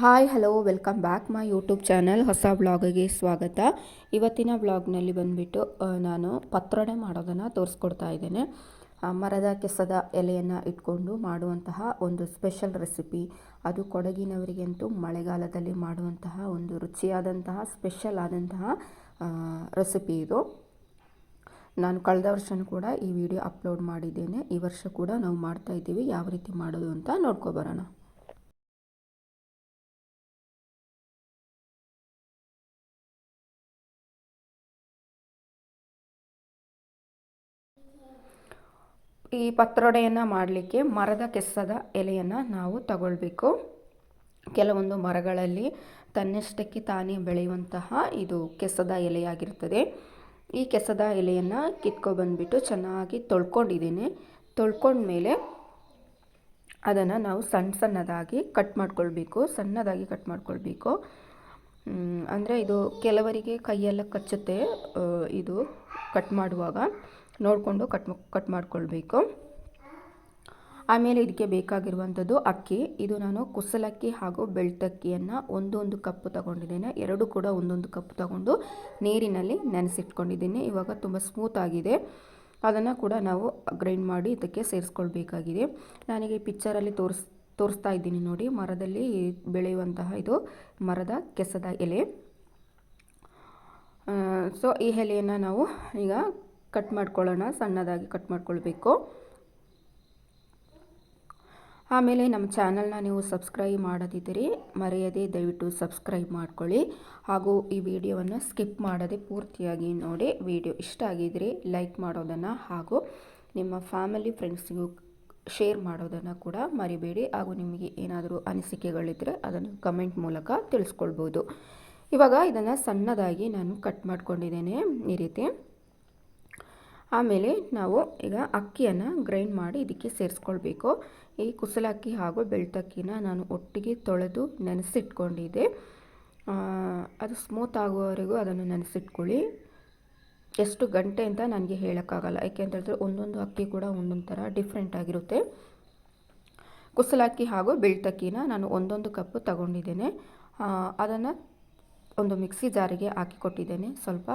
Hi, hello, welcome back my YouTube channel. ಹೊಸ ವ್ಲಾಗಿಗೆ ಸ್ವಾಗತ. ಇವತ್ತಿನ ವ್ಲಾಗ್ನಲ್ಲಿ ಬಂದುಬಿಟ್ಟು ನಾನು ಪತ್ರೊಡೆ ಮಾಡೋದನ್ನು ತೋರಿಸ್ಕೊಡ್ತಾ ಇದ್ದೇನೆ. ಮರದ ಕೆಸದ ಎಲೆಯನ್ನು ಇಟ್ಕೊಂಡು ಮಾಡುವಂತಹ ಒಂದು ಸ್ಪೆಷಲ್ ರೆಸಿಪಿ. ಅದು ಕೊಡಗಿನವರಿಗಂತೂ ಮಳೆಗಾಲದಲ್ಲಿ ಮಾಡುವಂತಹ ಒಂದು ರುಚಿಯಾದಂತಹ, ಸ್ಪೆಷಲ್ ಆದಂತಹ ರೆಸಿಪಿ ಇದು. ನಾನು ಕಳೆದ ವರ್ಷನೂ ಕೂಡ ಈ ವಿಡಿಯೋ ಅಪ್ಲೋಡ್ ಮಾಡಿದ್ದೇನೆ. ಈ ವರ್ಷ ಕೂಡ ನಾವು ಮಾಡ್ತಾ ಇದ್ದೀವಿ. ಯಾವ ರೀತಿ ಮಾಡೋದು ಅಂತ ನೋಡ್ಕೊಬರೋಣ ಈ ಪತ್ರೊಡೆಯನ್ನು ಮಾಡಲಿಕ್ಕೆ ಮರದ ಕೆಸದ ಎಲೆಯನ್ನು ನಾವು ತಗೊಳ್ಬೇಕು. ಕೆಲವೊಂದು ಮರಗಳಲ್ಲಿ ತನ್ನಷ್ಟಕ್ಕೆ ತಾನೇ ಬೆಳೆಯುವಂತಹ ಇದು ಕೆಸದ ಎಲೆಯಾಗಿರ್ತದೆ ಈ ಕೆಸದ ಎಲೆಯನ್ನು ಕಿತ್ಕೊಬಂದ್ಬಿಟ್ಟು ಚೆನ್ನಾಗಿ ತೊಳ್ಕೊಂಡಿದ್ದೀನಿ. ತೊಳ್ಕೊಂಡ್ಮೇಲೆ ಅದನ್ನು ನಾವು ಸಣ್ಣ ಸಣ್ಣದಾಗಿ ಕಟ್ ಮಾಡ್ಕೊಳ್ಬೇಕು. ಸಣ್ಣದಾಗಿ ಕಟ್ ಮಾಡ್ಕೊಳ್ಬೇಕು. ಅಂದರೆ ಇದು ಕೆಲವರಿಗೆ ಕೈಯೆಲ್ಲ ಕಚ್ಚುತ್ತೆ ಇದು ಕಟ್ ಮಾಡುವಾಗ. ನೋಡಿಕೊಂಡು ಕಟ್ ಕಟ್ ಮಾಡ್ಕೊಳ್ಬೇಕು. ಆಮೇಲೆ ಇದಕ್ಕೆ ಬೇಕಾಗಿರುವಂಥದ್ದು ಅಕ್ಕಿ. ಇದು ನಾನು ಕುಸಲಕ್ಕಿ ಹಾಗೂ ಬೆಳ್ತಕ್ಕಿಯನ್ನು ಒಂದೊಂದು ಕಪ್ಪು ತಗೊಂಡಿದ್ದೇನೆ. ಎರಡು ಕೂಡ ಒಂದೊಂದು ಕಪ್ ತಗೊಂಡು ನೀರಿನಲ್ಲಿ ನೆನೆಸಿಟ್ಕೊಂಡಿದ್ದೀನಿ. ಇವಾಗ ತುಂಬ ಸ್ಮೂತ್ ಆಗಿದೆ. ಅದನ್ನು ಕೂಡ ನಾವು ಗ್ರೈಂಡ್ ಮಾಡಿ ಇದಕ್ಕೆ ಸೇರಿಸ್ಕೊಳ್ಬೇಕಾಗಿದೆ. ನನಗೆ ಪಿಕ್ಚರಲ್ಲಿ ತೋರಿಸ್, ತೋರಿಸ್ತಾ ಇದ್ದೀನಿ ನೋಡಿ. ಮರದಲ್ಲಿ ಬೆಳೆಯುವಂತಹ ಇದು ಮರದ ಕೆಸದ ಎಲೆ. ಸೊ ಈ ಎಲೆಯನ್ನು ನಾವು ಈಗ ಕಟ್ ಮಾಡ್ಕೊಳ್ಳೋಣ, ಸಣ್ಣದಾಗಿ ಕಟ್ ಮಾಡ್ಕೊಳ್ಬೇಕು. ಆಮೇಲೆ ನಮ್ಮ ಚಾನಲ್ನ ನೀವು ಸಬ್ಸ್ಕ್ರೈಬ್ ಮಾಡದಿದ್ದರೆ ಮರೆಯದೆ ದಯವಿಟ್ಟು ಸಬ್ಸ್ಕ್ರೈಬ್ ಮಾಡ್ಕೊಳ್ಳಿ. ಹಾಗೂ ಈ ವಿಡಿಯೋವನ್ನು ಸ್ಕಿಪ್ ಮಾಡದೆ ಪೂರ್ತಿಯಾಗಿ ನೋಡಿ. ವಿಡಿಯೋ ಇಷ್ಟ ಆಗಿದ್ದರೆ ಲೈಕ್ ಮಾಡೋದನ್ನು ಹಾಗೂ ನಿಮ್ಮ ಫ್ಯಾಮಿಲಿ ಫ್ರೆಂಡ್ಸ್ಗೂ ಶೇರ್ ಮಾಡೋದನ್ನು ಕೂಡ ಮರಿಬೇಡಿ. ಹಾಗೂ ನಿಮಗೆ ಏನಾದರೂ ಅನಿಸಿಕೆಗಳಿದ್ದರೆ ಅದನ್ನು ಕಮೆಂಟ್ ಮೂಲಕ ತಿಳಿಸ್ಕೊಳ್ಬೋದು. ಇವಾಗ ಇದನ್ನು ಸಣ್ಣದಾಗಿ ನಾನು ಕಟ್ ಮಾಡ್ಕೊಂಡಿದ್ದೇನೆ. ಈ ರೀತಿ ಆಮೇಲೆ ನಾವು ಈಗ ಅಕ್ಕಿಯನ್ನು ಗ್ರೈಂಡ್ ಮಾಡಿ ಇದಕ್ಕೆ ಸೇರಿಸ್ಕೊಳ್ಬೇಕು. ಈ ಕುಸಲಕ್ಕಿ ಹಾಗೂ ಬೆಳ್ತಕ್ಕಿನ ನಾನು ಒಟ್ಟಿಗೆ ತೊಳೆದು ನೆನೆಸಿಟ್ಕೊಂಡಿದ್ದೆ. ಅದು ಸ್ಮೂತ್ ಆಗುವವರೆಗೂ ಅದನ್ನು ನೆನೆಸಿಟ್ಕೊಳ್ಳಿ. ಎಷ್ಟು ಗಂಟೆ ಅಂತ ನನಗೆ ಹೇಳೋಕ್ಕಾಗಲ್ಲ. ಯಾಕೆ ಅಂತ ಒಂದೊಂದು ಅಕ್ಕಿ ಕೂಡ ಒಂದೊಂದು ಥರ ಡಿಫ್ರೆಂಟ್ ಆಗಿರುತ್ತೆ. ಕುಸಲಕ್ಕಿ ಹಾಗೂ ಬೆಳ್ತಕ್ಕಿನ ನಾನು ಒಂದೊಂದು ಕಪ್ಪು ತಗೊಂಡಿದ್ದೇನೆ. ಅದನ್ನು ಒಂದು ಮಿಕ್ಸಿ ಜಾರಿಗೆ ಹಾಕಿ ಕೊಟ್ಟಿದ್ದೇನೆ ಸ್ವಲ್ಪ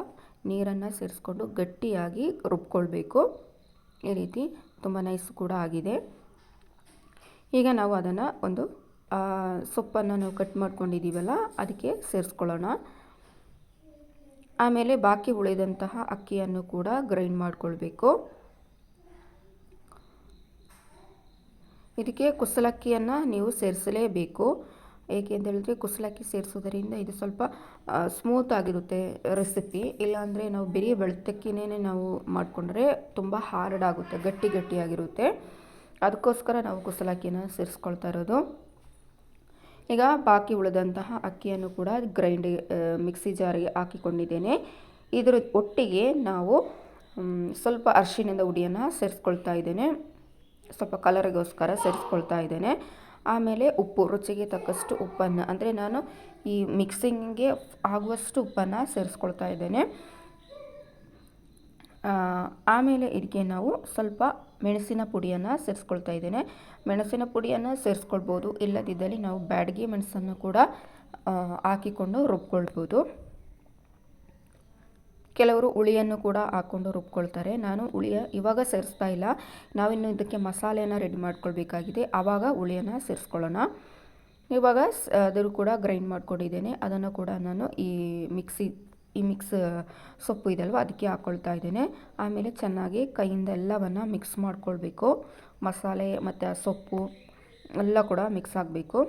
ನೀರನ್ನು ಸೇರಿಸ್ಕೊಂಡು ಗಟ್ಟಿಯಾಗಿ ರುಬ್ಕೊಳ್ಬೇಕು. ಈ ರೀತಿ ತುಂಬ ನೈಸ್ ಕೂಡ ಆಗಿದೆ. ಈಗ ನಾವು ಅದನ್ನು ಒಂದು ಸೊಪ್ಪನ್ನು ನಾವು ಕಟ್ ಮಾಡ್ಕೊಂಡಿದ್ದೀವಲ್ಲ ಅದಕ್ಕೆ ಸೇರಿಸ್ಕೊಳ್ಳೋಣ. ಆಮೇಲೆ ಬಾಕಿ ಉಳಿದಂತಹ ಅಕ್ಕಿಯನ್ನು ಕೂಡ ಗ್ರೈಂಡ್ ಮಾಡ್ಕೊಳ್ಬೇಕು. ಇದಕ್ಕೆ ಕುಸಲಕ್ಕಿಯನ್ನು ನೀವು ಸೇರಿಸಲೇಬೇಕು. ಏಕೆ ಅಂತ ಹೇಳಿದ್ರೆ ಕುಸಲಕ್ಕಿ ಸೇರಿಸೋದರಿಂದ ಇದು ಸ್ವಲ್ಪ ಸ್ಮೂತ್ ಆಗಿರುತ್ತೆ ರೆಸಿಪಿ ಇಲ್ಲಾಂದರೆ ನಾವು ಬರೀ ಬೆಳ್ತಕ್ಕಿನೇ ನಾವು ಮಾಡಿಕೊಂಡ್ರೆ ತುಂಬ ಹಾರ್ಡ್ ಆಗುತ್ತೆ, ಗಟ್ಟಿ ಗಟ್ಟಿಯಾಗಿರುತ್ತೆ ಅದಕ್ಕೋಸ್ಕರ ನಾವು ಕುಸಲಕ್ಕಿನ ಸೇರಿಸ್ಕೊಳ್ತಾ ಇರೋದು. ಈಗ ಬಾಕಿ ಉಳಿದಂತಹ ಅಕ್ಕಿಯನ್ನು ಕೂಡ ಗ್ರೈಂಡ್ ಮಿಕ್ಸಿ ಜಾರಿಗೆ ಹಾಕಿಕೊಂಡಿದ್ದೇನೆ. ಇದರ ಒಟ್ಟಿಗೆ ನಾವು ಸ್ವಲ್ಪ ಅರಿಶಿಣದ ಹುಡಿಯನ್ನು ಸೇರಿಸ್ಕೊಳ್ತಾ ಇದ್ದೇನೆ. ಸ್ವಲ್ಪ ಕಲರಿಗೋಸ್ಕರ ಸೇರಿಸ್ಕೊಳ್ತಾ ಇದ್ದೇನೆ. ಆಮೇಲೆ ಉಪ್ಪು, ರುಚಿಗೆ ತಕ್ಕಷ್ಟು ಉಪ್ಪನ್ನು, ಅಂದರೆ ನಾನು ಈ ಮಿಕ್ಸಿಂಗ್ಗೆ ಆಗುವಷ್ಟು ಉಪ್ಪನ್ನು ಸೇರಿಸ್ಕೊಳ್ತಾ ಇದ್ದೇನೆ. ಆಮೇಲೆ ಇದಕ್ಕೆ ನಾವು ಸ್ವಲ್ಪ ಮೆಣಸಿನ ಪುಡಿಯನ್ನು ಸೇರಿಸ್ಕೊಳ್ತಾ ಇದ್ದೇನೆ. ಮೆಣಸಿನ ಪುಡಿಯನ್ನು ಸೇರಿಸ್ಕೊಳ್ಬೋದು, ಇಲ್ಲದಿದ್ದಲ್ಲಿ ನಾವು ಬ್ಯಾಡಗಿ ಮೆಣಸನ್ನು ಕೂಡ ಹಾಕಿಕೊಂಡು ರುಬ್ಕೊಳ್ಬೋದು. ಕೆಲವರು ಹುಳಿಯನ್ನು ಕೂಡ ಹಾಕ್ಕೊಂಡು ರುಬ್ಕೊಳ್ತಾರೆ. ನಾನು ಹುಳಿಯ ಇವಾಗ ಸೇರಿಸ್ತಾ ಇಲ್ಲ. ನಾವಿನ್ನು ಇದಕ್ಕೆ ಮಸಾಲೆಯನ್ನು ರೆಡಿ ಮಾಡ್ಕೊಳ್ಬೇಕಾಗಿದೆ. ಆವಾಗ ಹುಳಿಯನ್ನು ಸೇರಿಸ್ಕೊಳ್ಳೋಣ. ಇವಾಗ ಅದರೂ ಕೂಡ ಗ್ರೈಂಡ್ ಮಾಡ್ಕೊಂಡಿದ್ದೇನೆ. ಅದನ್ನು ಕೂಡ ನಾನು ಈ ಮಿಕ್ಸಿ, ಈ ಮಿಕ್ಸ್ ಸೊಪ್ಪು ಇದಲ್ವ, ಅದಕ್ಕೆ ಹಾಕ್ಕೊಳ್ತಾ ಇದ್ದೇನೆ. ಆಮೇಲೆ ಚೆನ್ನಾಗಿ ಕೈಯಿಂದ ಎಲ್ಲವನ್ನು ಮಿಕ್ಸ್ ಮಾಡ್ಕೊಳ್ಬೇಕು. ಮಸಾಲೆ ಮತ್ತು ಸೊಪ್ಪು ಎಲ್ಲ ಕೂಡ ಮಿಕ್ಸ್ ಆಗಬೇಕು.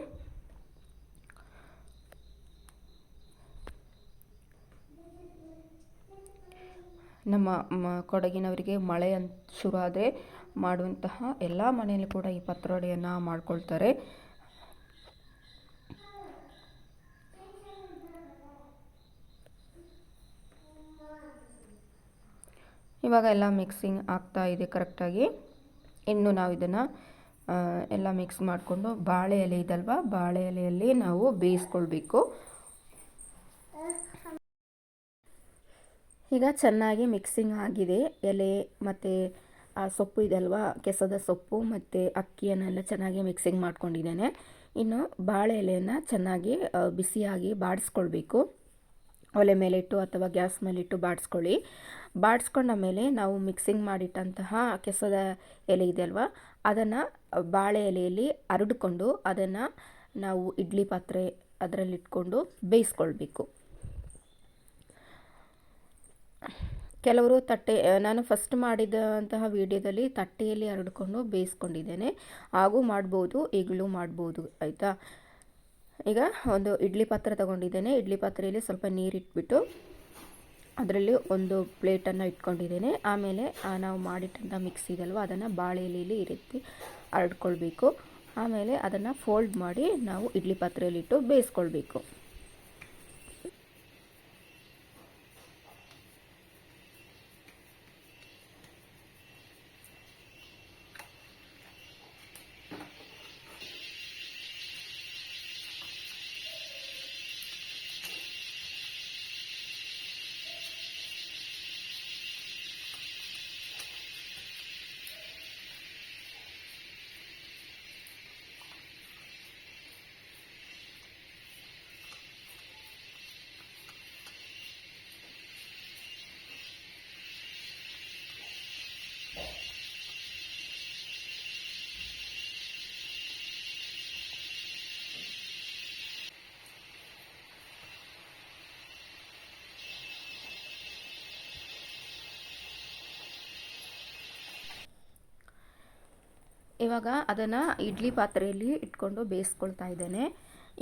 ನಮ್ಮ, ಮ- ಕೊಡಗಿನವರಿಗೆ ಮಳೆ ಅಂತ ಶುರುವಾದರೆ ಮಾಡುವಂತಹ ಎಲ್ಲ ಮನೆಯಲ್ಲಿ ಕೂಡ ಈ ಪತ್ರೊಡೆಯನ್ನು ಮಾಡ್ಕೊಳ್ತಾರೆ. ಇವಾಗ ಎಲ್ಲ ಮಿಕ್ಸಿಂಗ್ ಆಗ್ತಾ ಇದೆ ಕರೆಕ್ಟಾಗಿ ಇನ್ನು ನಾವು ಇದನ್ನು ಎಲ್ಲ ಮಿಕ್ಸ್ ಮಾಡಿಕೊಂಡು ಬಾಳೆ ಎಲೆ ಇದಲ್ವ? ಬಾಳೆ ಎಲೆಯಲ್ಲಿ ನಾವು ಬೇಯಿಸ್ಕೊಳ್ಬೇಕು. ಈಗ ಚೆನ್ನಾಗಿ ಮಿಕ್ಸಿಂಗ್ ಆಗಿದೆ. ಎಲೆ ಮತ್ತು, ಆ, ಸೊಪ್ಪು ಇದಲ್ವಾ? ಕೆಸದ ಸೊಪ್ಪು ಮತ್ತು ಅಕ್ಕಿಯನ್ನೆಲ್ಲ ಚೆನ್ನಾಗಿ ಮಿಕ್ಸಿಂಗ್ ಮಾಡ್ಕೊಂಡಿದ್ದೇನೆ. ಇನ್ನು ಬಾಳೆ ಎಲೆಯನ್ನು ಚೆನ್ನಾಗಿ ಬಿಸಿಯಾಗಿ ಬಾಡಿಸ್ಕೊಳ್ಬೇಕು. ಒಲೆ ಮೇಲಿಟ್ಟು ಅಥವಾ ಗ್ಯಾಸ್ ಮೇಲಿಟ್ಟು ಬಾಡಿಸ್ಕೊಳ್ಳಿ. ಬಾಡಿಸ್ಕೊಂಡ ಮೇಲೆ ನಾವು ಮಿಕ್ಸಿಂಗ್ ಮಾಡಿಟ್ಟಂತಹ ಕೆಸದ ಎಲೆ ಇದೆ ಅಲ್ವಾ ಅದನ್ನು ಬಾಳೆ ಎಲೆಯಲ್ಲಿ ಹರಡಿಕೊಂಡು ಅದನ್ನು ನಾವು ಇಡ್ಲಿ ಪಾತ್ರೆ ಅದರಲ್ಲಿಟ್ಕೊಂಡು ಬೇಯಿಸ್ಕೊಳ್ಬೇಕು. ಕೆಲವರು ತಟ್ಟೆ ನಾನು ಫಸ್ಟ್ ಮಾಡಿದಂತಹ ವಿಡಿಯೋದಲ್ಲಿ ತಟ್ಟೆಯಲ್ಲಿ ಹರಡ್ಕೊಂಡು ಬೇಯಿಸ್ಕೊಂಡಿದ್ದೇನೆ. ಹಾಗೂ ಮಾಡ್ಬೋದು, ಈಗಲೂ ಮಾಡ್ಬೋದು, ಆಯಿತಾ? ಈಗ ಒಂದು ಇಡ್ಲಿ ಪಾತ್ರೆ ತಗೊಂಡಿದ್ದೇನೆ. ಇಡ್ಲಿ ಪಾತ್ರೆಯಲ್ಲಿ ಸ್ವಲ್ಪ ನೀರಿಟ್ಬಿಟ್ಟು ಅದರಲ್ಲಿ ಒಂದು ಪ್ಲೇಟನ್ನು ಇಟ್ಕೊಂಡಿದ್ದೇನೆ. ಆಮೇಲೆ ನಾವು ಮಾಡಿಟ್ಟಂಥ ಮಿಕ್ಸ್ ಇದಲ್ವ? ಅದನ್ನು ಬಾಳೆ ಎಲೆಯಲ್ಲಿ ಈ ರೀತಿ ಹರಡ್ಕೊಳ್ಬೇಕು. ಆಮೇಲೆ ಅದನ್ನು ಫೋಲ್ಡ್ ಮಾಡಿ ನಾವು ಇಡ್ಲಿ ಪಾತ್ರೆಯಲ್ಲಿಟ್ಟು ಬೇಯಿಸ್ಕೊಳ್ಬೇಕು. ಇವಾಗ ಅದನ್ನು ಇಡ್ಲಿ ಪಾತ್ರೆಯಲ್ಲಿ ಇಟ್ಕೊಂಡು ಬೇಯಿಸ್ಕೊಳ್ತಾ ಇದ್ದೇನೆ.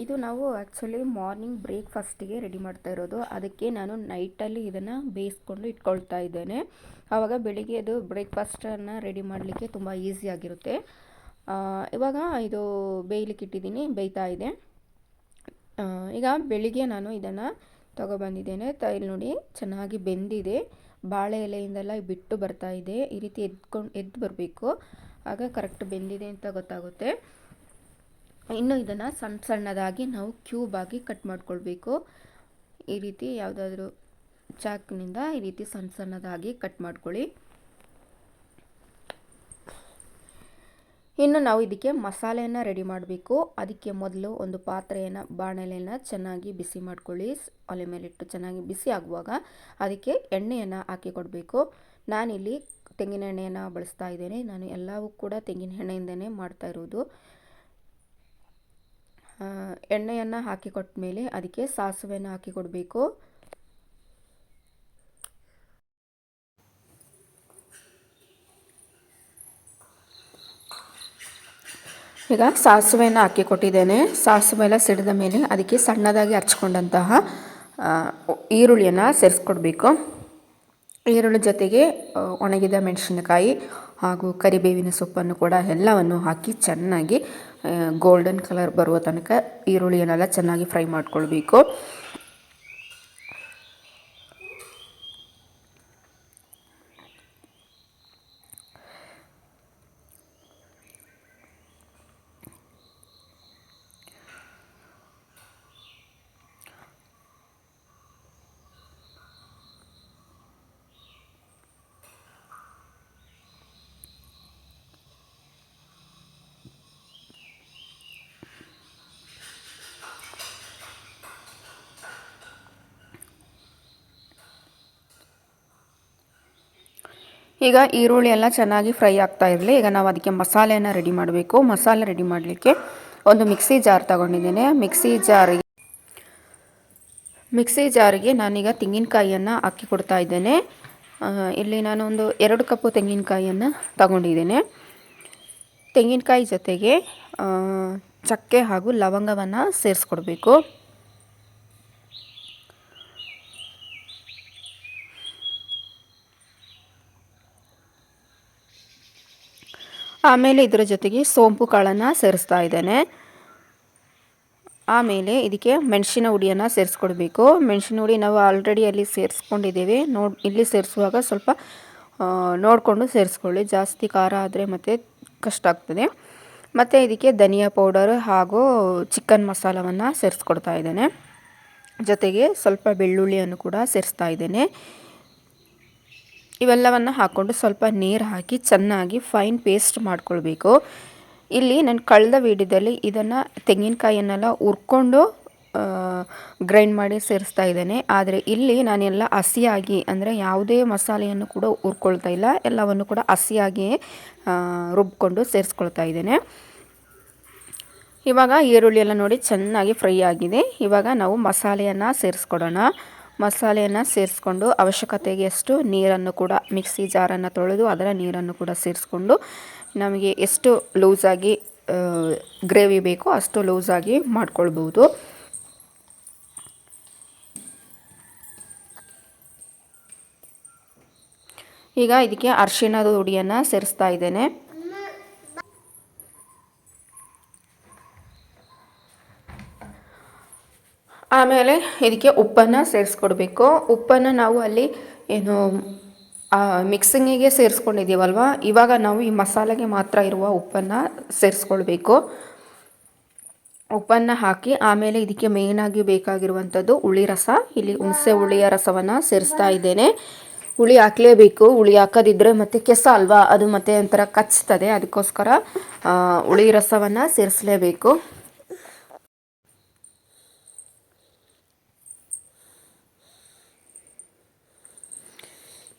ಇದು ನಾವು ಆ್ಯಕ್ಚುಲಿ ಮಾರ್ನಿಂಗ್ ಬ್ರೇಕ್ಫಾಸ್ಟಿಗೆ ರೆಡಿ ಮಾಡ್ತಾ ಇರೋದು. ಅದಕ್ಕೆ ನಾನು ನೈಟಲ್ಲಿ ಇದನ್ನು ಬೇಯಿಸ್ಕೊಂಡು ಇಟ್ಕೊಳ್ತಾ ಇದ್ದೇನೆ. ಆವಾಗ ಬೆಳಿಗ್ಗೆ ಅದು ಬ್ರೇಕ್ಫಾಸ್ಟನ್ನು ರೆಡಿ ಮಾಡಲಿಕ್ಕೆ ತುಂಬ ಈಸಿಯಾಗಿರುತ್ತೆ ಇವಾಗ ಇದು ಬೇಯಲಿಕ್ಕೆ ಇಟ್ಟಿದ್ದೀನಿ, ಬೇಯ್ತಾ ಇದೆ. ಈಗ ಬೆಳಿಗ್ಗೆ ನಾನು ಇದನ್ನು ತಗೊಬಂದಿದ್ದೇನೆ. ತೈಲ್ ನೋಡಿ ಚೆನ್ನಾಗಿ ಬೆಂದಿದೆ. ಬಾಳೆ ಎಲೆಯಿಂದೆಲ್ಲ ಬಿಟ್ಟು ಬರ್ತಾ ಇದೆ. ಈ ರೀತಿ ಎದ್ಕೊಂಡು, ಎದ್ದು ಬರಬೇಕು. ಆಗ ಕರೆಕ್ಟ್ ಬೆಂದಿದೆ ಅಂತ ಗೊತ್ತಾಗುತ್ತೆ. ಇನ್ನು ಇದನ್ನು ಸಣ್ಣ ಸಣ್ಣದಾಗಿ ನಾವು ಕ್ಯೂಬ್ ಆಗಿ ಕಟ್ ಮಾಡ್ಕೊಳ್ಬೇಕು. ಈ ರೀತಿ ಯಾವುದಾದ್ರೂ ಚಾಕ್ನಿಂದ ಈ ರೀತಿ ಸಣ್ಣ ಸಣ್ಣದಾಗಿ ಕಟ್ ಮಾಡ್ಕೊಳ್ಳಿ. ಇನ್ನು ನಾವು ಇದಕ್ಕೆ ಮಸಾಲೆಯನ್ನು ರೆಡಿ ಮಾಡಬೇಕು. ಅದಕ್ಕೆ ಮೊದಲು ಒಂದು ಪಾತ್ರೆಯನ್ನು, ಬಾಣಲೆಯನ್ನು ಚೆನ್ನಾಗಿ ಬಿಸಿ ಮಾಡ್ಕೊಳ್ಳಿ. ಒಲೆ ಒಲೆ ಮೇಲಿಟ್ಟು ಚೆನ್ನಾಗಿ ಬಿಸಿ ಆಗುವಾಗ ಅದಕ್ಕೆ ಎಣ್ಣೆಯನ್ನು ಹಾಕಿ ಕೊಡಬೇಕು. ನಾನಿಲ್ಲಿ ತೆಂಗಿನ ಎಣ್ಣೆಯನ್ನು ಬಳಸ್ತಾ ಇದ್ದೇನೆ. ನಾನು ಎಲ್ಲವೂ ಕೂಡ ತೆಂಗಿನ ಎಣ್ಣೆಯಿಂದನೇ ಮಾಡ್ತಾ ಇರೋದು. ಎಣ್ಣೆಯನ್ನು ಹಾಕಿ ಕೊಟ್ಟ ಮೇಲೆ ಅದಕ್ಕೆ ಸಾಸಿವೆಯನ್ನು ಹಾಕಿ ಕೊಡಬೇಕು. ಈಗ ಸಾಸಿವೆಯನ್ನು ಹಾಕಿ ಕೊಟ್ಟಿದ್ದೇನೆ. ಸಾಸಿವೆ ಎಲ್ಲ ಸಿಡಿದ ಮೇಲೆ ಅದಕ್ಕೆ ಸಣ್ಣದಾಗಿ ಹಚ್ಕೊಂಡಂತಹ ಈರುಳ್ಳಿಯನ್ನು ಸೇರಿಸ್ಕೊಡ್ಬೇಕು. ಈರುಳ್ಳಿ ಜೊತೆಗೆ ಒಣಗಿದ ಮೆಣಸಿನಕಾಯಿ ಹಾಗೂ ಕರಿಬೇವಿನ ಸೊಪ್ಪನ್ನು ಕೂಡ ಎಲ್ಲವನ್ನು ಹಾಕಿ ಚೆನ್ನಾಗಿ ಗೋಲ್ಡನ್ ಕಲರ್ ಬರುವ ತನಕ ಈರುಳ್ಳಿಯನ್ನೆಲ್ಲ ಚೆನ್ನಾಗಿ ಫ್ರೈ ಮಾಡ್ಕೊಳ್ಬೇಕು. ಈಗ ಈರುಳ್ಳಿ ಎಲ್ಲ ಚೆನ್ನಾಗಿ ಫ್ರೈ ಆಗ್ತಾ ಇರಲಿ. ಈಗ ನಾವು ಅದಕ್ಕೆ ಮಸಾಲೆಯನ್ನು ರೆಡಿ ಮಾಡಬೇಕು. ಮಸಾಲೆ ರೆಡಿ ಮಾಡಲಿಕ್ಕೆ ಒಂದು ಮಿಕ್ಸಿ ಜಾರ್ ತಗೊಂಡಿದ್ದೇನೆ. ಮಿಕ್ಸಿ ಜಾರಿಗೆ ಮಿಕ್ಸಿ ಜಾರಿಗೆ ನಾನೀಗ ತೆಂಗಿನಕಾಯಿಯನ್ನು ಹಾಕಿ ಕೊಡ್ತಾ ಇದ್ದೇನೆ. ಇಲ್ಲಿ ನಾನು ಒಂದು ಎರಡು ಕಪ್ಪು ತೆಂಗಿನಕಾಯಿಯನ್ನು ತಗೊಂಡಿದ್ದೇನೆ. ತೆಂಗಿನಕಾಯಿ ಜೊತೆಗೆ ಚಕ್ಕೆ ಹಾಗೂ ಲವಂಗವನ್ನು ಸೇರಿಸ್ಕೊಡ್ಬೇಕು. ಆಮೇಲೆ ಇದರ ಜೊತೆಗೆ ಸೋಂಪು ಕಾಳನ್ನು ಸೇರಿಸ್ತಾ ಇದ್ದೇನೆ. ಆಮೇಲೆ ಇದಕ್ಕೆ ಮೆಣಸಿನ ಹುಡಿಯನ್ನು ಸೇರಿಸ್ಕೊಡ್ಬೇಕು. ಮೆಣಸಿನ ಹುಡಿ ನಾವು ಆಲ್ರೆಡಿ ಅಲ್ಲಿ ಸೇರಿಸ್ಕೊಂಡಿದ್ದೇವೆ. ನೋಡಿ, ಇಲ್ಲಿ ಸೇರಿಸುವಾಗ ಸ್ವಲ್ಪ ನೋಡಿಕೊಂಡು ಸೇರಿಸ್ಕೊಳ್ಳಿ. ಜಾಸ್ತಿ ಖಾರ ಆದರೆ ಮತ್ತೆ ಕಷ್ಟ ಆಗ್ತದೆ. ಮತ್ತು ಇದಕ್ಕೆ ಧನಿಯಾ ಪೌಡರ್ ಹಾಗೂ ಚಿಕನ್ ಮಸಾಲವನ್ನು ಸೇರಿಸ್ಕೊಡ್ತಾ ಇದ್ದೇನೆ. ಜೊತೆಗೆ ಸ್ವಲ್ಪ ಬೆಳ್ಳುಳ್ಳಿಯನ್ನು ಕೂಡ ಸೇರಿಸ್ತಾ ಇದ್ದೇನೆ. ಇವೆಲ್ಲವನ್ನು ಹಾಕ್ಕೊಂಡು ಸ್ವಲ್ಪ ನೀರು ಹಾಕಿ ಚೆನ್ನಾಗಿ ಫೈನ್ ಪೇಸ್ಟ್ ಮಾಡ್ಕೊಳ್ಬೇಕು. ಇಲ್ಲಿ ನಾನು ಕಳೆದ ವೀಡಿಯೋದಲ್ಲಿ ಇದನ್ನು ತೆಂಗಿನಕಾಯಿಯನ್ನೆಲ್ಲ ಹುರ್ಕೊಂಡು ಗ್ರೈಂಡ್ ಮಾಡಿ ಸೇರಿಸ್ತಾ ಇದ್ದೇನೆ. ಆದರೆ ಇಲ್ಲಿ ನಾನೆಲ್ಲ ಹಸಿಯಾಗಿ, ಅಂದರೆ ಯಾವುದೇ ಮಸಾಲೆಯನ್ನು ಕೂಡ ಉರ್ಕೊಳ್ತಾ ಇಲ್ಲ. ಎಲ್ಲವನ್ನು ಕೂಡ ಹಸಿಯಾಗಿಯೇ ರುಬ್ಕೊಂಡು ಸೇರಿಸ್ಕೊಳ್ತಾ ಇದ್ದೇನೆ. ಇವಾಗ ಈರುಳ್ಳಿ ಎಲ್ಲ ನೋಡಿ ಚೆನ್ನಾಗಿ ಫ್ರೈ ಆಗಿದೆ. ಇವಾಗ ನಾವು ಮಸಾಲೆಯನ್ನು ಸೇರಿಸ್ಕೊಡೋಣ. ಮಸಾಲೆಯನ್ನು ಸೇರಿಸ್ಕೊಂಡು ಅವಶ್ಯಕತೆಗೆ ಎಷ್ಟು ನೀರನ್ನು ಕೂಡ ಮಿಕ್ಸಿ ಜಾರನ್ನು ತೊಳೆದು ಅದರ ನೀರನ್ನು ಕೂಡ ಸೇರಿಸ್ಕೊಂಡು ನಮಗೆ ಎಷ್ಟು ಲೂಸಾಗಿ ಗ್ರೇವಿ ಬೇಕೋ ಅಷ್ಟು ಲೂಸಾಗಿ ಮಾಡ್ಕೊಳ್ಬೋದು. ಈಗ ಇದಕ್ಕೆ ಅರಿಶಿಣದ ಹುಡಿಯನ್ನು ಸೇರಿಸ್ತಾ ಇದ್ದೇನೆ. ಆಮೇಲೆ ಇದಕ್ಕೆ ಉಪ್ಪನ್ನು ಸೇರಿಸ್ಕೊಡ್ಬೇಕು. ಉಪ್ಪನ್ನು ನಾವು ಅಲ್ಲಿ ಏನು ಮಿಕ್ಸಿಂಗಿಗೆ ಸೇರಿಸ್ಕೊಂಡಿದ್ದೀವಲ್ವ? ಇವಾಗ ನಾವು ಈ ಮಸಾಲೆಗೆ ಮಾತ್ರ ಇರುವ ಉಪ್ಪನ್ನು ಸೇರಿಸ್ಕೊಳ್ಬೇಕು. ಉಪ್ಪನ್ನು ಹಾಕಿ ಆಮೇಲೆ ಇದಕ್ಕೆ ಮೇಯ್ನಾಗಿ ಬೇಕಾಗಿರುವಂಥದ್ದು ಹುಳಿ ರಸ. ಇಲ್ಲಿ ಹುಣಸೆ ಹುಳಿಯ ರಸವನ್ನು ಸೇರಿಸ್ತಾ ಇದ್ದೇನೆ. ಹುಳಿ ಹಾಕಲೇಬೇಕು. ಹುಳಿ ಹಾಕೋದಿದ್ರೆ ಮತ್ತು ಕೆಸ ಅಲ್ವಾ? ಅದು ಮತ್ತೆ ಒಂಥರ ಕಚ್ತದೆ. ಅದಕ್ಕೋಸ್ಕರ ಹುಳಿ ರಸವನ್ನು ಸೇರಿಸಲೇಬೇಕು.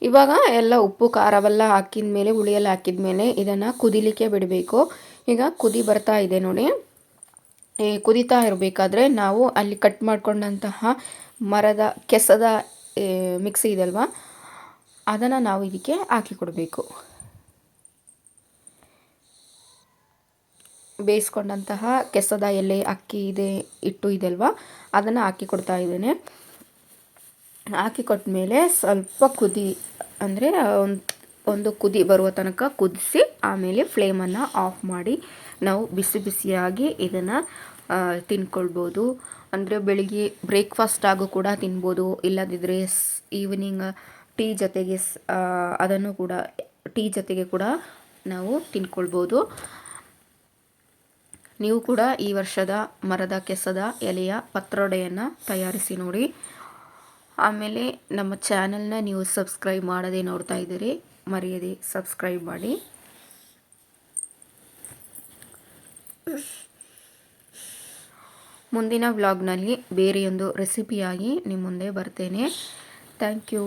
ಇವಾಗ ಎಲ್ಲ ಉಪ್ಪು, ಖಾರವೆಲ್ಲ ಹಾಕಿದ ಮೇಲೆ, ಹುಳಿಯೆಲ್ಲ ಹಾಕಿದ ಮೇಲೆ ಇದನ್ನು ಕುದಿಲಿಕ್ಕೆ ಬಿಡಬೇಕು. ಈಗ ಕುದಿ ಬರ್ತಾ ಇದೆ ನೋಡಿ. ಈ ಕುದಿತಾ ಇರಬೇಕಾದ್ರೆ ನಾವು ಅಲ್ಲಿ ಕಟ್ ಮಾಡಿಕೊಂಡಂತಹ ಮರದ, ಕೆಸದ ಮಿಕ್ಸಿ ಇದಲ್ವಾ? ಅದನ್ನು ನಾವು ಇದಕ್ಕೆ ಹಾಕಿ ಕೊಡಬೇಕು. ಬೇಯಿಸ್ಕೊಂಡಂತಹ ಕೆಸದ ಎಲೆ, ಅಕ್ಕಿ ಇದೆ ಇಟ್ಟು ಇದೆಲ್ವ? ಅದನ್ನು ಹಾಕಿ ಕೊಡ್ತಾ ಇದ್ದೇನೆ. ಹಾಕಿ ಕೊಟ್ಟಮೇಲೆ ಸ್ವಲ್ಪ ಕುದಿ, ಅಂದರೆ ಒಂದು ಒಂದು ಕುದಿ ಬರುವ ತನಕ ಕುದಿಸಿ ಆಮೇಲೆ ಫ್ಲೇಮನ್ನು ಆಫ್ ಮಾಡಿ ನಾವು ಬಿಸಿ ಬಿಸಿಯಾಗಿ ಇದನ್ನು ತಿನ್ಕೊಳ್ಬೋದು. ಅಂದರೆ ಬೆಳಿಗ್ಗೆ ಬ್ರೇಕ್ಫಾಸ್ಟ್ ಆಗು ಕೂಡ ತಿನ್ಬೋದು. ಇಲ್ಲದಿದ್ದರೆ ಈವ್ನಿಂಗ್ ಟೀ ಜೊತೆಗೆ ಅದನ್ನು ಕೂಡ, ಟೀ ಜೊತೆಗೆ ಕೂಡ ನಾವು ತಿನ್ಕೊಳ್ಬೋದು. ನೀವು ಕೂಡ ಈ ವರ್ಷದ ಮರದ ಕೆಸದ ಎಲೆಯ ಪತ್ರೊಡೆಯನ್ನು ತಯಾರಿಸಿ ನೋಡಿ. ಆಮೇಲೆ ನಮ್ಮ ಚಾನಲ್ನ ನೀವು ಸಬ್ಸ್ಕ್ರೈಬ್ ಮಾಡದೆ ನೋಡ್ತಾ ಇದ್ದೀರಿ, ಮರೆಯದೆ ಸಬ್ಸ್ಕ್ರೈಬ್ ಮಾಡಿ. ಮುಂದಿನ ವ್ಲಾಗ್ನಲ್ಲಿ ಬೇರೆಯೊಂದು ರೆಸಿಪಿಯಾಗಿ ನಿಮ್ಮ ಮುಂದೆ ಬರ್ತೇನೆ. Thank you.